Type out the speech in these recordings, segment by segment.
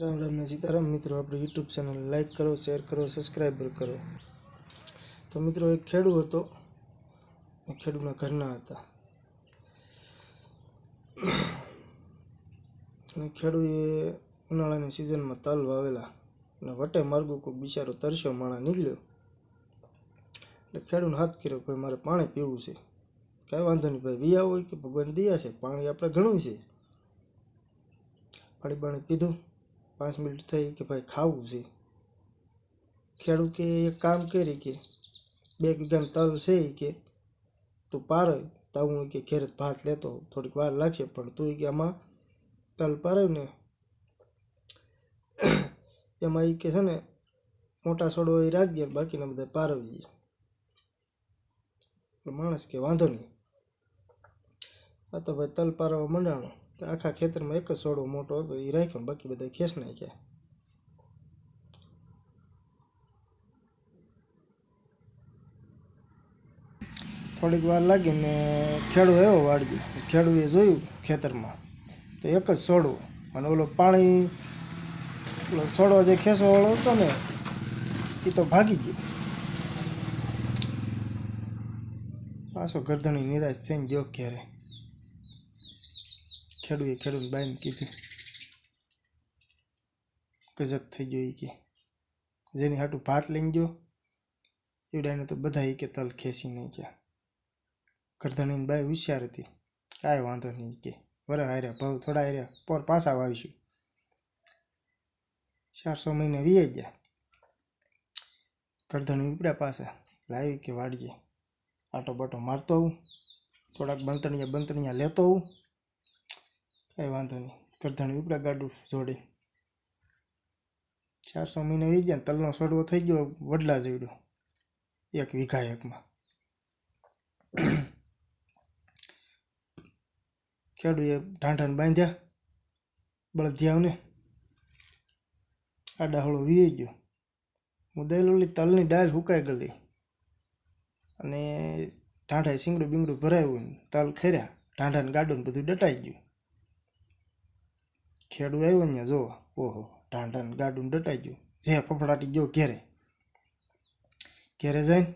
રામ રામ ને સીતારામ. મિત્રો, આપણે યુટ્યુબ ચેનલ લાઈક કરો શેર કરો સબસ્ક્રાઈબ કરો. તો મિત્રો, એક ખેડૂત હતો. ખેડૂના ઘરના હતા. અને ખેડૂએ ઉનાળાની સિઝનમાં તલ વાવેલા. અને વટે માર્ગો કોઈ બિચારો તરસ્યો માણા નીકળ્યો. એટલે ખેડૂને હાથ કર્યો, ભાઈ, મારે પાણી પીવું છે. કાંઈ વાંધો નહીં, ભાઈ, વિયા હોય કે ભગવાન દિયા છે, પાણી આપણે ઘણું છે. પાણી પાણી પીધું. પાંચ મિનિટ થઈ કે ભાઈ ખાવું છે. ખેડૂતે એક કામ કરી કે બે વીઘાનું તલ છે કે તું પાર તો હું કે ઘેર ભાત લેતો થોડીક વાર લાગશે, પણ તું કે આમાં તલ પારવ ને એમાં એ કે છે ને મોટા છોડો એ રાખજે બાકીના બધા પારવી માણસ કે વાંધો નહીં. આ તો ભાઈ તલ પારવા મંડાણો આખા ખેતરમાં એક જ છોડવો મોટો હતો એ રાખ્યો બાકી બધા ખેસ નાખ્યા. થોડીક વાર લાગી ને ખેડૂ એવો વાડજી ખેડૂએ જોયું ખેતરમાં. તો એક જ છોડવો અને ઓલો પાણી, ઓલો છોડવો જે ખેસવાળો હતો ને એ તો ભાગી ગયો. પાછો ગરદણી નિરાશ થઈને ગયો ઘેરે. ખેડૂએ ખેડૂત બાઈને કીધું. ગજબ થઈ ગયો ઈ કે. જેની હાટું ભાત લઈને ગયો એવડાને તો બધા ઈ કે તલ ખેંચી નહીં ગયા ગરધણીની બાઈ હોશિયાર હતી. કાંઈ વાંધો નહીં ઈ કે. વરા હાર્યા, ભાવ થોડા હાર્યા, પોર પાછા વાવીશું. ચારસો મહિને વીએ ગયા. ગરધણી ઉપડ્યા પાછા. લાવી કે વાડીએ. આટો બાટો મારતો આવું. થોડાક બંતણીયા બંતણીયા લેતો આવું. કાંઈ વાંધો નહીં. કરધાણી ઉપડા ગાડું જોડે. ચારસો મહિને વી ગયા તલનો સડવો થઈ ગયો, વડલા જેવડો એક વીઘા એકમાં. ખેડૂએ ઢાંઢાને બાંધ્યા, બળદિયાઓને. આ ડાહળો વીએ ગયો. મુદાયેલી તલની ડાળ સુકાઈ ગયેલી અને ઢાંઢાએ શીંગડું બીંગડું ભરાયું તલ ખેર્યા, ઢાંઢાને ગાડું બધું ડટાઈ ગયું. ખેડૂ આવ્યો ને જો, ઓહો, ઢાંઢાને ગાડું ડટાઈ ગયું. જે ફફડાટી ગયો ઘેરે. ઘેરે જઈને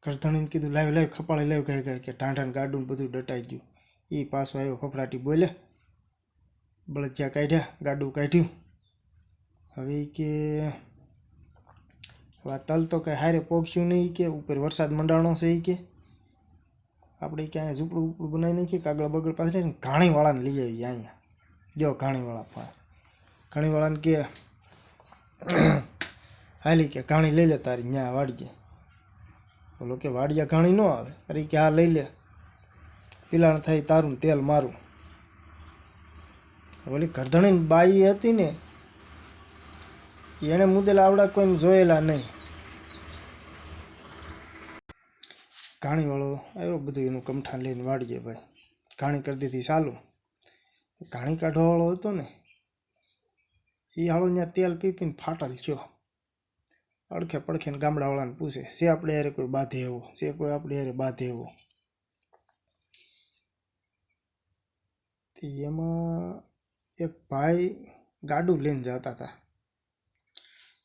કરધણીને કીધું, લાવ લાવ, ખપાળે લાવ. કહે કહે, કે ઢાંઢાને ગાડું બધું ડટાઈ ગયું. એ પાછો આવ્યો, ફફડાટી બોલે બળદિયા કાઢ્યા, ગાડું કાઢ્યું. હવે કે હવે તલ તો કંઈ હારે પોગશું નહીં કે, ઉપર વરસાદ મંડાણો છે એ કે. આપણે ક્યાંય ઝૂંપડું ઉપડું બનાવી નાખીએ કાગળ બગડ પાસે ઘાણીવાળાને લઈ આવીએ અહીંયા. જો, ઘાણીવાળા પાસે ઘાણીવાળાને કે, હાલી કે, ઘાણી લઈ લે તારી, ન્યા વાડીએ. બોલો કે વાડિયા ઘાણી ન આવે. અરે કે આ લઈ લે. પિલાણ થાય તારું તેલ મારું. ઓલી કરધણીની બાઈ હતી ને, એણે મુદેલા આવડા કોઈને જોયેલા નહીં. ઘાણીવાળો આવ્યો બધું એનું કમઠાણ લઈને વાડીએ ભાઈ. ઘાણી કરી દીધી, ચાલુ. ઘાણી કાઢવાવાળો હતો ને, એ હાળો ત્યાં તેલ પી પીને ફાટલ થયો. અડખે પડખેને ગામડાવાળાને પૂછે, છે આપણે યારે કોઈ બાંધે એવો? છે કોઈ આપણે યારે બાંધે એવો? એમાં એક ભાઈ ગાડું લઈને જતા હતા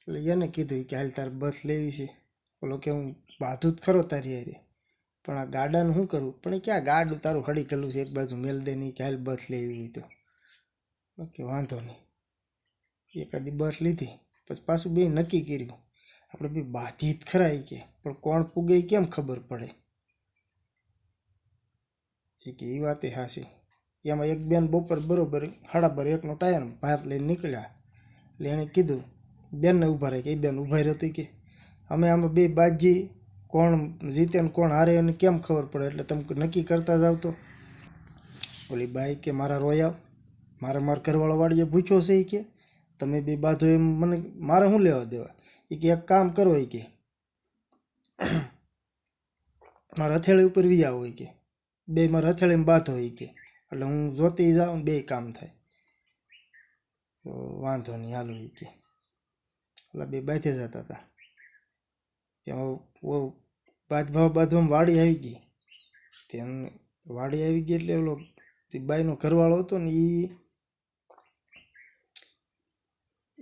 એટલે એને કીધું કે હાલ તારે બસ લેવી છે. ઓલો કે, હું બાંધું જ ખરો તારી હારે. પણ આ ગાડાનું શું કરું? પણ ક્યાં ગાર્ડ તારું હળી કરેલું છે? એક બાજુ મેલ દે નહીં, કે બસ લેવી હોય તો. ઓકે, વાંધો નહીં. એકાદી બસ લીધી, પછી પાછું બે નક્કી કર્યું. આપણે બી બાધી જ ખરા કે, પણ કોણ પૂગે કેમ ખબર પડે? એ કે એ વાતે હાસી એમાં એક બેન બપોર બરોબર સાડા બાર એકનો ટાયર ભાત લઈને નીકળ્યા. એટલે એણે કીધું, બેનને ઊભા રહે કે એ બેન ઊભા રહેતી કે, અમે આમાં બે બાજી કોણ જીતે ને કોણ હારે એને કેમ ખબર પડે? એટલે તમે નક્કી કરતા જાવ તો. ઓલી બાઈ કે મારા રોયા, મારે મારા ઘરવાળો વાડીએ પૂછ્યો છે એ કે, તમે બે બાજુ એમ મને, મારે શું લેવા દેવા? એ કે એક કામ કરો એ કે. મારા હથેળી ઉપર વિયા હોય કે. બે મારા હથેળીમાં બાંધો એ કે. એટલે હું જોતી જાઉં બે કામ થાય. તો વાંધો નહીં, હાલો એ કે. એટલે બે બાંધે જતા હતા એમાં ઓ બાંધવા વાડી આવી ગઈ. તેને વાડી આવી ગઈ એટલે ઓલો બાઈનો ઘરવાળો હતો ને એ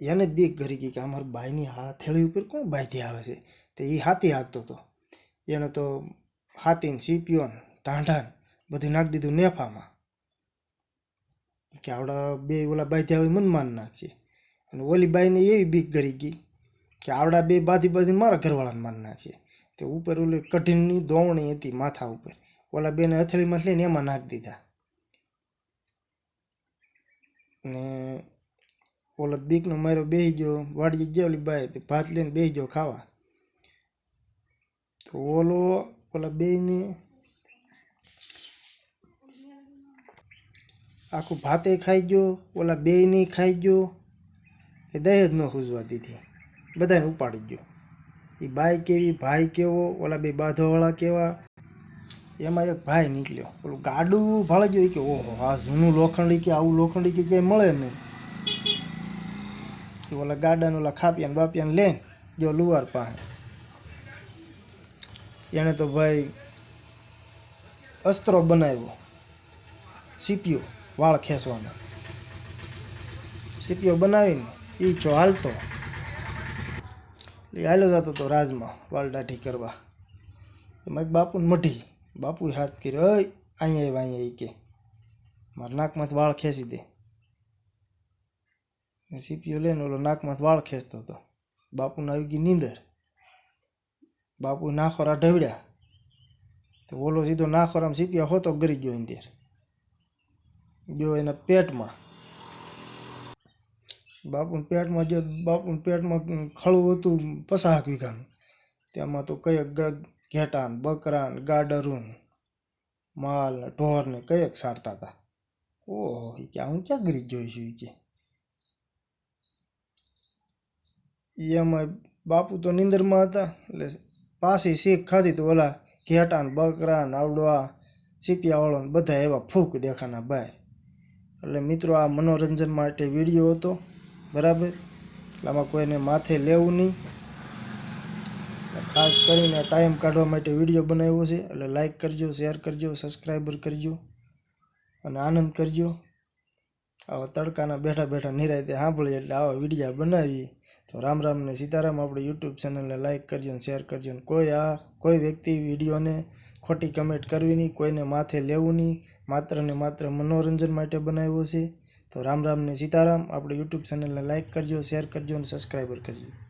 એને બીક કરી ગઈ કે અમારી બાઈની હાથેળી ઉપર કોણ બાંધી આવે છે? તે એ હાથી હાંકતો હતો. એણે તો હાથીને સીપીઓ ઢાંઢાન બધું નાખી દીધું નેફામાં. કે આવડા બે ઓલા બાંધ્યા હોય મન માન નાખશે અને ઓલી બાઈને એવી બીક કરી ગઈ કે આવડા બે બાંધી બાંધીને મારા ઘરવાળાને માન નાખશે તે ઉપર ઓલી કઠિનની દોવણી હતી માથા ઉપર. ઓલા બેને હથેળીમાં લઈને એમાં નાખી દીધા. ને ઓલો બીકનો મારો બેસી ગયો, વાડીએ ગયા ઓલી તે ભાત લઈને બેસી ગયો ખાવા. તો ઓલો, ઓલા બેને આખું ભાતે ખાઈ ગયો, ઓલા બેયને ખાઈ ગયો, કે દહેજ ન ખૂજવા દીધી. બધાને ઉપાડી ગયો. એ બાઈ કેવી, ભાઈ કેવો, ઓલા બે બાંધવાવાળા કેવા? એમાં એક ભાઈ નીકળ્યો. ઓલું ગાડું ભાળી ગયું કે, ઓહો, આ જૂનું લોખંડી કે, આવું લોખંડી કે ક્યાંય મળે નહીં. ઓલા ગાડાને ઓલા ખાપિયાને બાપિયાને લઈને જો લુવાર પાસે. એણે તો ભાઈ અસ્ત્રો બનાવ્યો સીપીઓ વાળ ખેંચવાનો. સીપીઓ બનાવીને એ જો હાલતો એટલે હાલ્યો જતો હતો રાજમાં દાઢી કરવા. એમાં એક બાપુને મઢી. બાપુએ હાથ કર્યો અહીંયા આવ્યા અહીંયા ઈ કે. મારા નાકમાંથી વાળ ખેંચી દે. સીપીઓ લઈને ઓલો નાકમાંથી વાળ ખેંચતો હતો. બાપુને આવી ગઈ નીંદર. બાપુ નાખોરા ઢવડ્યા. તો ઓલો સીધો નાખોરામાં સીપિયા હોતો ગરી ગયો અંદર. ગયો એના પેટમાં. બાપુના પેટમાં જે બાપુના પેટમાં ખળું હતું પસાક વીઘાનું, તેમાં તો કયેક ગ- ઘેટા ને બકરા ગાડરું માલ ઢોર ને કયેક સારતા હતા ઓહો ઈ કે હું ક્યાં ગરીબ જોઈશું કે? એમાં બાપુ તો નિંદરમાં હતા, એટલે પાછી શીખ ખાધી તો ઓલા ઘેટા ને બકરા ને આવડવા સીપિયાવાળો ને બધા એવા ફૂક દેખાના ભાઈ એટલે મિત્રો, આ મનોરંજન માટે વીડિયો હતો. બરાબર? એટલે આમાં કોઈને માથે લેવું નહીં. ખાસ કરીને ટાઈમ કાઢવા માટે વીડિયો બનાવ્યો છે, એટલે લાઈક કરજો શેર કરજો સબસ્ક્રાઈબર કરજો અને આનંદ કરજો. આવા તડકાના બેઠા બેઠા નિરાયતે સાંભળીએ એટલે આવા વિડીયા બનાવીએ. તો રામ રામ ને સીતારામ આપણી યુટ્યુબ ચેનલને લાઈક કરજો અને શેર કરજો અને કોઈ આ, કોઈ વ્યક્તિ વિડીયોને ખોટી કમેન્ટ કરવી નહીં, કોઈને માથે લેવું નહીં. માત્ર ને માત્ર મનોરંજન માટે બનાવ્યો છે. તો રામ રામ ને સીતારામ. આપણે યુટ્યુબ ચેનલને લાઇક કરજો શેર કરજો અને સબસ્ક્રાઈબર કરજો.